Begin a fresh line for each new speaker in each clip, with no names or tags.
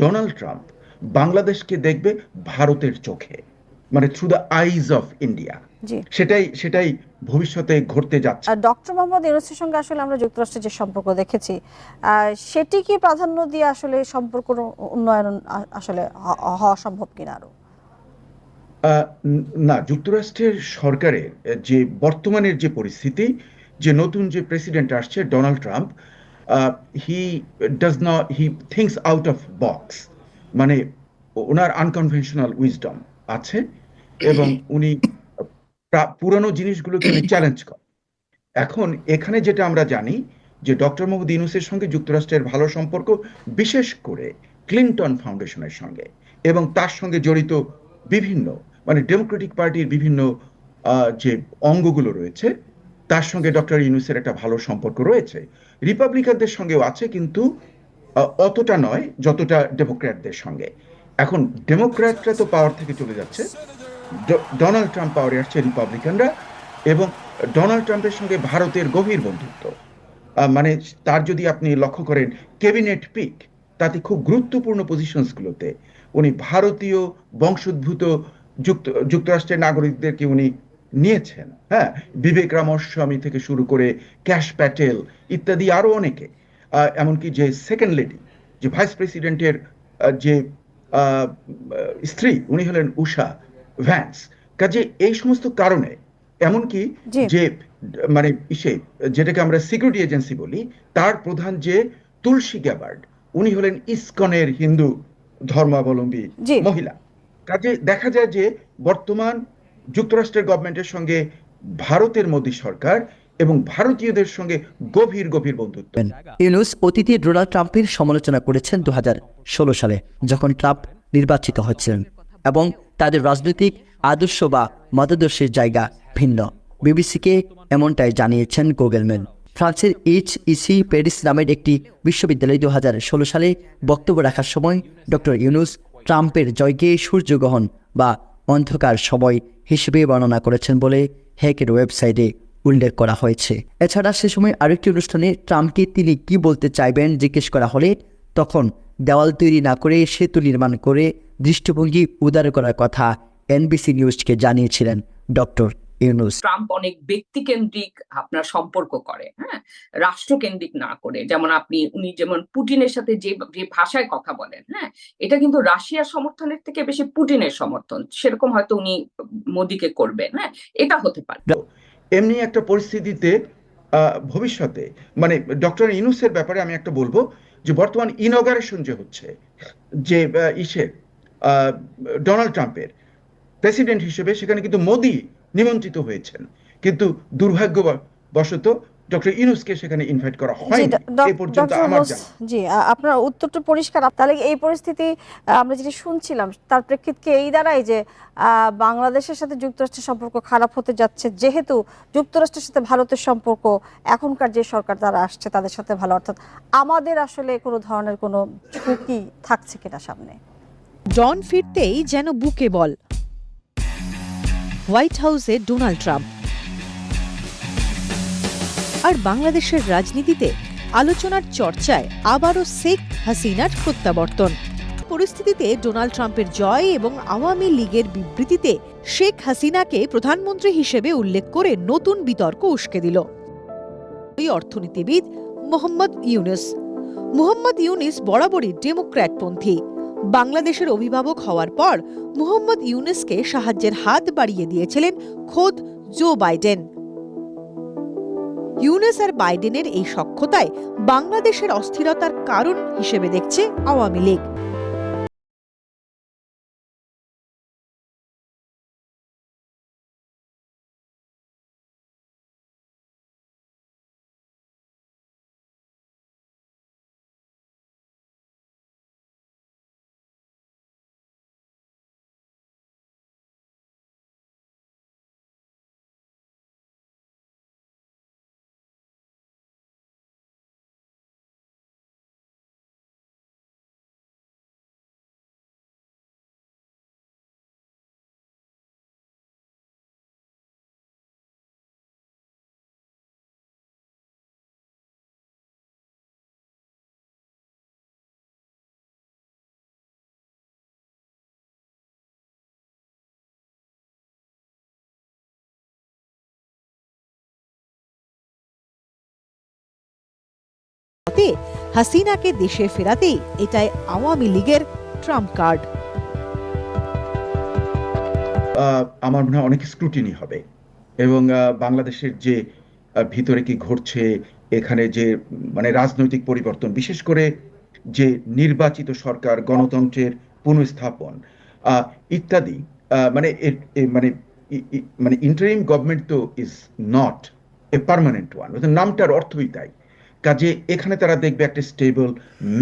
Donald Trump বাংলাদেশকে দেখবে ভারতের চোখে মানে through the eyes of India সেটাই সেটাই ভবিষ্যতে ঘটতে যাচ্ছে।
আর ডক্টর মোহাম্মদ ইউনুসের সঙ্গে আসলে আমরা যুক্তরাষ্ট্রের যে সম্পর্ক দেখেছি সেটি কি প্রাধান্য দিয়ে আসলে সম্পর্ক উন্নয়ন আসলে হওয়া সম্ভব কিনা
আরও? না যুক্তরাষ্ট্রের সরকারের যে বর্তমানের যে পরিস্থিতি যে নতুন যে প্রেসিডেন্ট আসছে Donald Trump he does not he thinks out of box মানে ওনার আনকনভেনশনাল উইজডম আছে এবং উনি প্রা- পুরনো জিনিসগুলোকে উনি চ্যালেঞ্জ করেন। এখন এখানে যেটা আমরা জানি যে ডক্টর মোহাম্মদ ইউনুসের সঙ্গে যুক্তরাষ্ট্রের ভালো সম্পর্ক, বিশেষ করে ক্লিন্টন ফাউন্ডেশনের সঙ্গে এবং তার সঙ্গে জড়িত বিভিন্ন মানে ডেমোক্রেটিক পার্টির বিভিন্ন যে অঙ্গগুলো রয়েছে, তার সঙ্গে ডক্টর ইউনুসের একটা ভালো সম্পর্ক রয়েছে। রিপাবলিকানদের সঙ্গেও আছে, কিন্তু অতটা নয় যতটা ডেমোক্র্যাটদের সঙ্গে। এখন ডেমোক্র্যাটরা তো পাওয়ার থেকে চলে যাচ্ছে। ডোনাল্ড ট্রাম্প পাওয়ারে আসছে রিপাবলিকানরা এবং ডোনাল্ড ট্রাম্পের সঙ্গে ভারতের গভীর বন্ধুত্ব। মানে তার যদি আপনি লক্ষ্য করেন ক্যাবিনেট পিক তাতে খুব গুরুত্বপূর্ণ পজিশনসগুলোতে উনি ভারতীয় বংশোদ্ভূত যুক্ত, যুক্তরাষ্ট্রের নাগরিকদেরকে উনি নিয়েছেন হ্যাঁ? বিবেক রামস্বামী থেকে শুরু করে ক্যাশ প্যাটেল ইত্যাদি আরও অনেকে। এমনকি যে সেকেন্ড লেডি যে ভাইস প্রেসিডেন্টের যে স্ত্রী উনি হলেন উষা ভ্যান্স। কাজে এই সমস্ত কারণে এমনকি যে মানে ইসে যেটাকে আমরা সিকিউরিটি এজেন্সি বলি তার প্রধান যে তুলসী গ্যাবার্ড উনি হলেন ইসকনের হিন্দু ধর্মাবলম্বী মহিলা। কাজে দেখা যায় যে বর্তমান যুক্তরাষ্ট্রের গভর্নমেন্টের সঙ্গে ভারতের মোদী সরকার এবং ভারতীয়দের সঙ্গে গভীর গভীর বন্ধুত্ব।
ইউনুস অতীতে ডোনাল্ড ট্রাম্পের সমালোচনা করেছেন দু সালে, যখন ট্রাম্প নির্বাচিত হচ্ছিলেন এবং তাদের রাজনৈতিক আদর্শ বা মতাদর্শের জায়গা ভিন্ন। বিবিসিকে এমনটাই জানিয়েছেন গোগেলম্যান ফ্রান্সের এইচ ইসি প্যারিস নামের একটি বিশ্ববিদ্যালয়ে দু ষোলো সালে বক্তব্য রাখার সময় ডক্টর ইউনুস ট্রাম্পের জয়কে সূর্যগ্রহণ বা অন্ধকার সময় হিসেবে বর্ণনা করেছেন বলে হেকের ওয়েবসাইটে উল্লেখ করা হয়েছে। এছাড়া সে সময় আরেকটি অনুষ্ঠানে ট্রাম্পকে তিনি কি বলতে চাইবেন জিজ্ঞেস করা হলে তখন দেওয়াল তৈরি না করে সেতু নির্মাণ করে দৃষ্টিভঙ্গি উদার করার কথা এনবিসি নিউজকে জানিয়েছিলেন ডক্টর ইউনুস।
ট্রাম্প অনেক ব্যক্তিকেন্দ্রিক আপনার সম্পর্ক করে হ্যাঁ? রাষ্ট্রকেন্দ্রিক না করে। যেমন আপনি উনি যেমন পুটিনের সাথে যে যে ভাষায় কথা বলেন হ্যাঁ? এটা কিন্তু রাশিয়ার সমর্থনের থেকে বেশি পুটিনের সমর্থন। সেরকম হয়তো উনি মোদিকে করবেন হ্যাঁ? এটা হতে পারে।
এমনি একটা পরিস্থিতিতে ভবিষ্যতে মানে ডক্টর ইনুসের ব্যাপারে আমি একটা বলব যে বর্তমান ইনগারেশন যে হচ্ছে যে ইসের আহ, ডোনাল্ড ট্রাম্পের প্রেসিডেন্ট হিসেবে সেখানে কিন্তু মোদি নিমন্ত্রিত হয়েছেন। কিন্তু দুর্ভাগ্যবশত ডক্টর ইনুসকে সেখানে ইনভাইট করা হয়নি।
ড-
এ পর্যন্ত আমার জানা
জি আপনার উত্তরটা পরিষ্কার। তাহলে এই পরিস্থিতি আমরা যেটি শুনছিলাম তার প্রেক্ষিতকে এই দ্বারাই যে আহ, বাংলাদেশের সাথে যুক্তরাষ্ট্রের সম্পর্ক খারাপ হতে যাচ্ছে যেহেতু যুক্তরাষ্ট্রের সাথে ভারতের সম্পর্ক এখনকার যে সরকার দ্বারা আসছে তাদের সাথে ভালো। অর্থাৎ আমাদের আসলে কোনো ধরনের কোনো ঝুঁকি থাকছে কিনা সামনে?
জন ফিরতেই যেন বুকে বল। হোয়াইট হাউসে ডোনাল্ড ট্রাম্প। আর বাংলাদেশের রাজনীতিতে আলোচনার চর্চায় আবারও শেখ হাসিনার প্রত্যাবর্তন। পরিস্থিতিতে ডোনাল্ড ট্রাম্পের জয় এবং আওয়ামী লীগের বিবৃতিতে শেখ হাসিনাকে প্রধানমন্ত্রী হিসেবে উল্লেখ করে নতুন বিতর্ক উস্কে দিল। ওই অর্থনীতিবিদ মোহাম্মদ ইউনুস। মোহাম্মদ ইউনুস বরাবরই ডেমোক্র্যাটপন্থী। বাংলাদেশের অভিভাবক হওয়ার পর মোহাম্মদ ইউনেসকে সাহায্যের হাত বাড়িয়ে দিয়েছিলেন খোদ জো বাইডেন। ইউনেস আর বাইডেনের এই সক্ষতায় বাংলাদেশের অস্থিরতার কারণ হিসেবে দেখছে আওয়ামী লীগ। মতে হাসিনাকে দেশে ফেরাতেই এটাই আওয়ামী লীগের ট্রাম্প কার্ড।
আমার মনে হয় অনেক স্ক্রুটিনি হবে এবং বাংলাদেশের যে ভিতরে কি ঘটছে, এখানে যে মানে রাজনৈতিক পরিবর্তন, বিশেষ করে যে নির্বাচিত সরকার, গণতন্ত্রের পুনঃস্থাপন ইত্যাদি মানে মানে মানে ইন্টারিম গভর্নমেন্ট তো is not a permanent one নামটার অর্থই তাই। কাজে এখানে তারা দেখবে একটা স্টেবল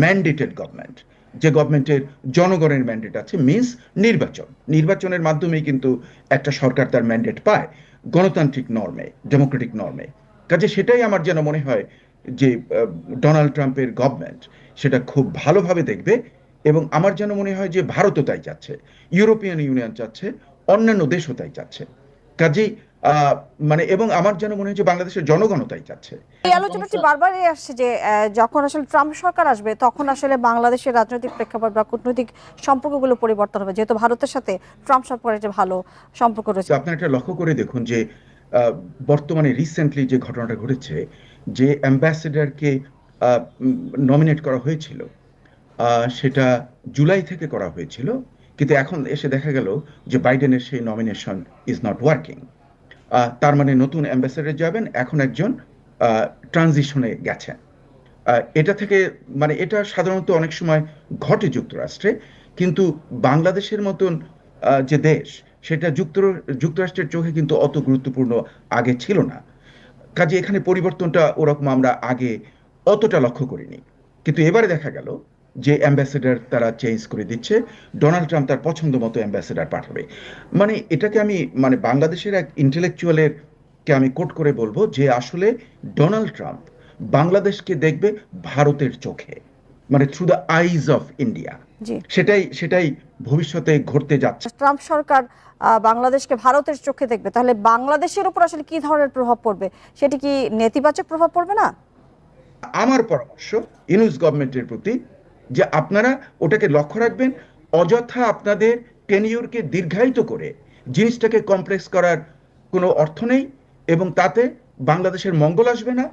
ম্যান্ডেটেড গভর্নমেন্ট যে গভর্নমেন্টের জনগণের ম্যান্ডেট আছে মিন্স নির্বাচন। নির্বাচনের মাধ্যমেই কিন্তু একটা সরকার তার ম্যান্ডেট পায়, গণতান্ত্রিক নর্মে ডেমোক্রেটিক নর্মে কাজে সেটাই আমার যেন মনে হয় যে ডোনাল্ড ট্রাম্পের গভর্নমেন্ট সেটা খুব ভালোভাবে দেখবে এবং আমার যেন মনে হয় যে, ভারতও তাই চাচ্ছে ইউরোপিয়ান ইউনিয়ন চাচ্ছে, অন্যান্য দেশও তাই চাচ্ছে। কাজেই মানে এবং আমার যেন মনে হচ্ছে বাংলাদেশের জনগণও তাই চাচ্ছে।
এই আলোচনাটি বারবারই আসছে যে যখন আসলে ট্রাম্প সরকার আসবে তখন আসলে বাংলাদেশের রাজনৈতিক প্রেক্ষাপট বা কূটনৈতিক সম্পর্কগুলো পরিবর্তন হবে। যেহেতু ভারতের সাথে ট্রাম্প সরকারের যে ভালো সম্পর্ক রয়েছে।
তো আপনার এটা লক্ষ্য করে দেখুন যে আহ, বর্তমানে রিসেন্টলি যে ঘটনাটা ঘটেছে যে অ্যাম্বাসেডারকে নমিনেট করা হয়েছিল সেটা জুলাই থেকে করা হয়েছিল কিন্তু এখন এসে দেখা গেল যে বাইডেনের সেই নমিনেশন ইজ নট ওয়ার্কিং তার মানে নতুন অ্যাম্বাসেডার যাবেন, এখন একজন ট্রানজিশনে গেছেন। এটা থেকে মানে এটা সাধারণত অনেক সময় ঘটে যুক্তরাষ্ট্রে, কিন্তু বাংলাদেশের মতন যে দেশ, সেটা যুক্ত, যুক্তরাষ্ট্রের চোখে কিন্তু অত গুরুত্বপূর্ণ আগে ছিল না। কাজে এখানে পরিবর্তনটা ওরকম আমরা আগে অতটা লক্ষ্য করিনি। কিন্তু এবারে দেখা গেল যে অ্যাম্বাসেডার তারা চেঞ্জ করে দিচ্ছে ডোনাল্ড ট্রাম্প তার পছন্দ মতো অ্যাম্বাসেডার পাঠাবে। মানে এটাকে আমি মানে বাংলাদেশের এক ইন্টেলেকচুয়ালের কে আমি কোট করে বলব যে আসলে ডোনাল্ড ট্রাম্প বাংলাদেশকে দেখবে ভারতের চোখে মানে through the eyes of India সেটাই সেটাই ভবিষ্যতে ঘটতে যাচ্ছে।
ট্রাম্প সরকার বাংলাদেশকে ভারতের চোখে দেখবে তাহলে বাংলাদেশের উপর আসলে কি ধরনের প্রভাব পড়বে? সেটি কি নেতিবাচক প্রভাব পড়বে না?
আমার পরামর্শ ইউনুস গভর্নমেন্টের প্রতি যে আপনারা ওটাকে লক্ষ্য রাখবেন, অযথা আপনাদের টেনিউরকে দীর্ঘায়িত করে জিনিসটাকে কমপ্লেক্স করার কোনো অর্থ নেই এবং তাতে বাংলাদেশের মঙ্গল আসবে না।